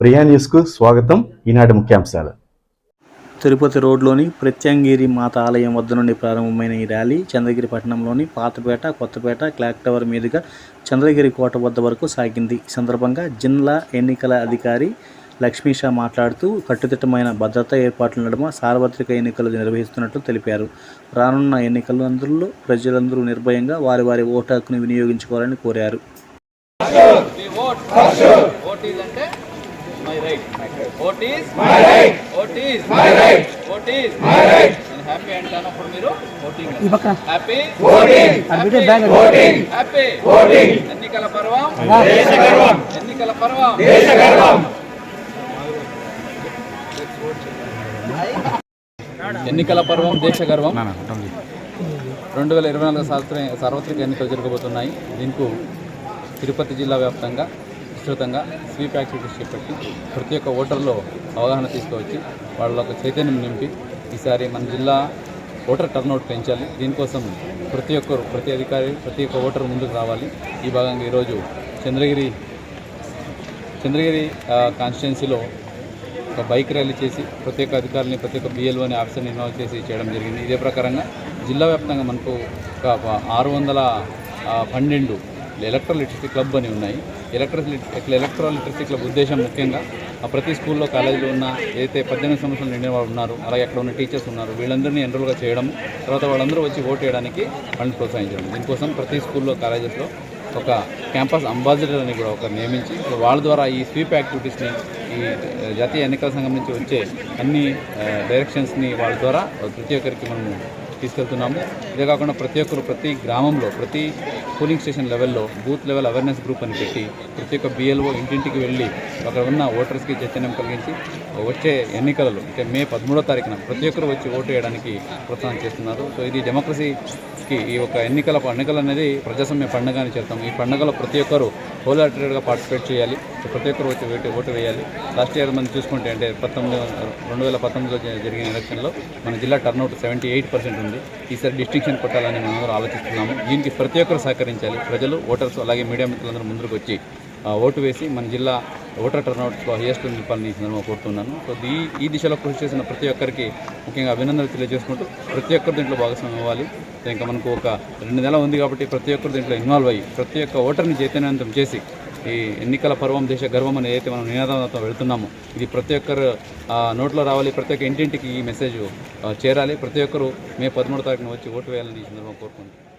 ప్రియా న్యూస్కు స్వాగతం. ఈనాటి ముఖ్యాంశాలు. తిరుపతి రోడ్లోని ప్రత్యంగిరి మాత ఆలయం వద్ద నుండి ప్రారంభమైన ఈ ర్యాలీ చంద్రగిరి పట్టణంలోని పాతపేట కొత్తపేట క్లాక్ టవర్ మీదుగా చంద్రగిరి కోట వద్ద వరకు సాగింది. ఈ సందర్భంగా జిల్లా ఎన్నికల అధికారి లక్ష్మీషా మాట్లాడుతూ కట్టుదిట్టమైన భద్రతా ఏర్పాట్ల నడుమ సార్వత్రిక ఎన్నికలు నిర్వహిస్తున్నట్లు తెలిపారు. రానున్న ఎన్నికలందరిలో ప్రజలందరూ నిర్భయంగా వారి వారి ఓటు హక్కును వినియోగించుకోవాలని కోరారు. Vote is my right. Vote is? My right. Vote is? My right. Vote is? My right. ఎన్నికల పర్వం? దేశ గర్వం ఎన్నికల పర్వం? దేశ గర్వం ఎన్నికల పర్వం దేశ గర్వం రెండు వేల ఇరవై నాలుగు సార్వత్రిక సార్వత్రిక ఎన్నికలు జరగబోతున్నాయి. దీనికి తిరుపతి జిల్లా వ్యాప్తంగా విస్తృతంగా స్వీప్ యాక్టివిటీస్ చేపట్టి ప్రతి ఒక్క ఓటర్లో అవగాహన తీసుకువచ్చి వాళ్ళ ఒక చైతన్యం నింపి ఈసారి మన జిల్లా ఓటర్ టర్నౌట్ పెంచాలి. దీనికోసం ప్రతి ఒక్కరు ప్రతి అధికారి ప్రతి ఒక్క ఓటర్ ముందుకు రావాలి. ఈ భాగంగా ఈరోజు చంద్రగిరి చంద్రగిరి కాన్స్టిట్యున్సీలో ఒక బైక్ ర్యాలీ చేసి ప్రతి ఒక్క అధికారులని ప్రతి ఒక్క బిఎల్ఓని ఆఫీసర్ని ఇన్వాల్వ్ చేసి చేయడం జరిగింది. ఇదే ప్రకారంగా జిల్లా వ్యాప్తంగా మనకు ఒక ఆరు వందల పన్నెండు ఎలక్ట్రల్ లిటరసీ క్లబ్ అని ఉన్నాయి. ఎలక్ట్రల్ ఎలక్ట్రల్ లిటరసీ క్లబ్ ఉద్దేశం ముఖ్యంగా ప్రతి స్కూల్లో కాలేజీలో ఉన్న ఏదైతే పద్దెనిమిది సంవత్సరాలు నిండిన వాళ్ళు ఉన్నారు అలాగే అక్కడ ఉన్న టీచర్స్ ఉన్నారు వీళ్ళందరినీ ఎన్రోల్గా చేయడం తర్వాత వాళ్ళందరూ వచ్చి ఓటు వేయడానికి వాళ్ళని ప్రోత్సహించడం. దీనికోసం ప్రతి స్కూల్లో కాలేజెస్లో ఒక క్యాంపస్ అంబాసిడర్ అని కూడా ఒక నియమించి వాళ్ళ ద్వారా ఈ స్వీప్ యాక్టివిటీస్ని ఈ జాతీయ ఎన్నికల సంఘం నుంచి వచ్చే అన్ని డైరెక్షన్స్ని వాళ్ళ ద్వారా ప్రతి ఒక్కరికి మనము తీసుకెళ్తున్నాము. ఇదే కాకుండా ప్రతి ఒక్కరు ప్రతి గ్రామంలో ప్రతి పోలింగ్ స్టేషన్ లెవెల్లో బూత్ లెవెల్ అవేర్నెస్ గ్రూప్ అని పెట్టి ప్రతి ఒక్క బిఎల్ఓ ఇంటింటికి వెళ్ళి అక్కడ ఉన్న ఓటర్స్కి చైతన్యం కలిగించి వచ్చే ఎన్నికలలో అంటే మే పదమూడో తారీఖున ప్రతి ఒక్కరు వచ్చి ఓటు వేయడానికి ప్రోత్సాహం చేస్తున్నారు. సో ఇది డెమోక్రసీకి ఈ యొక్క ఎన్నికల పండుగలు అనేది ప్రజాస్వామ్య పండుగ అని చెప్తాం. ఈ పండుగలో ప్రతి ఒక్కరు హోల్ పార్టిసిపేట్ చేయాలి. సో ప్రతి ఒక్కరు వచ్చి ఓటు ఓటు వేయాలి. లాస్ట్ ఇయర్ మనం చూసుకుంటే అంటే పంతొమ్మిది రెండు వేల పంతొమ్మిదిలో జరిగిన ఎలక్షన్లో మన జిల్లా టర్నౌట్ సెవెంటీ ఎయిట్ పర్సెంట్ ఉంది. ఈసారి డిస్టింక్షన్ కొట్టాలని మనం ఆలోచిస్తున్నాము. దీనికి ప్రతి ఒక్కరు సహకరించాలి. ప్రజలు ఓటర్స్ అలాగే మీడియా మిత్రులందరూ ముందుకు వచ్చి ఓటు వేసి మన జిల్లా ఓటర్ టర్నౌట్లో హైయెస్ట్ నిలపాలని ఈ సందర్భంగా కోరుతున్నాను. సో ఈ ఈ దిశలో కృషి చేసిన ప్రతి ఒక్కరికి ముఖ్యంగా అభినందనలు తెలియజేసుకుంటూ ప్రతి ఒక్కరు దీంట్లో భాగస్వామ్యం అవ్వాలి. ఇంకా మనకు ఒక రెండు నెలలు ఉంది కాబట్టి ప్రతి ఒక్కరు దీంట్లో ఇన్వాల్వ్ అయ్యి ప్రతి ఒక్క ఓటర్ని చైతన్యవంతం చేసి ఈ ఎన్నికల పర్వం దేశ గర్వం అని ఏదైతే మనం నినాదంతో వెళుతున్నామో ఇది ప్రతి ఒక్కరు నోట్లో రావాలి ప్రతి ఒక్క ఇంటింటికి ఈ మెసేజ్ చేరాలి. ప్రతి ఒక్కరు మే పదమూడు తారీఖున వచ్చి ఓటు వేయాలని ఈ సందర్భంగా కోరుకుంటున్నాను.